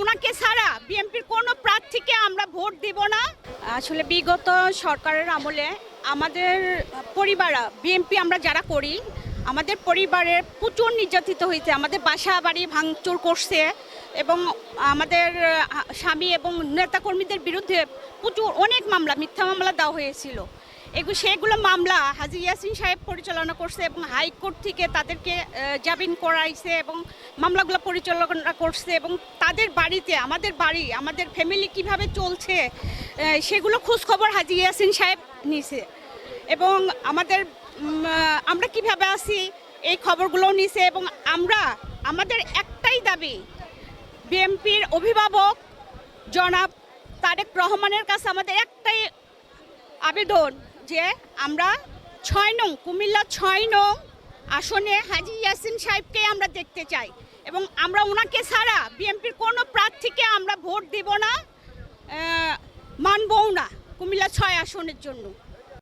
ওনাকে ছাড়া বিএনপির কোনো প্রার্থীকে আমরা ভোট দিব না। আসলে বিগত সরকারের আমলে আমাদের পরিবার, বিএনপি আমরা যারা করি, আমাদের পরিবারের প্রচুর নির্যাতিত হয়েছে, আমাদের বাসা বাড়ি ভাঙচুর করছে এবং আমাদের স্বামী এবং নেতাকর্মীদের বিরুদ্ধে প্রচুর অনেক মামলা, মিথ্যা মামলা দেওয়া হয়েছিল। এগুলো সেগুলো মামলা হাজি ইয়াসিন সাহেব পরিচালনা করছে এবং হাইকোর্ট থেকে তাদেরকে জামিন করাইছে এবং মামলাগুলো পরিচালনা করছে এবং তাদের বাড়িতে, আমাদের বাড়ি, আমাদের ফ্যামিলি কীভাবে চলছে সেগুলো খোঁজখবর হাজি ইয়াসিন সাহেব নিছে। এবং আমাদের আমরা কীভাবে আছি, এই খবরগুলো নিছে এবং আমরা, আমাদের একটাই দাবি, বিএমপির অভিভাবক জনাব তারেক রহমানের কাছে আমাদের একটাই আবেদন যে আমরা ছয় নং, কুমিল্লা ছয় নং আসনে হাজি ইয়াসিন সাহেবকে আমরা দেখতে চাই। এবং আমরা ওনাকে ছাড়া বিএনপির কোনো প্রার্থীকে আমরা ভোট দিব না মানবও না কুমিল্লা ছয় আসনের জন্য।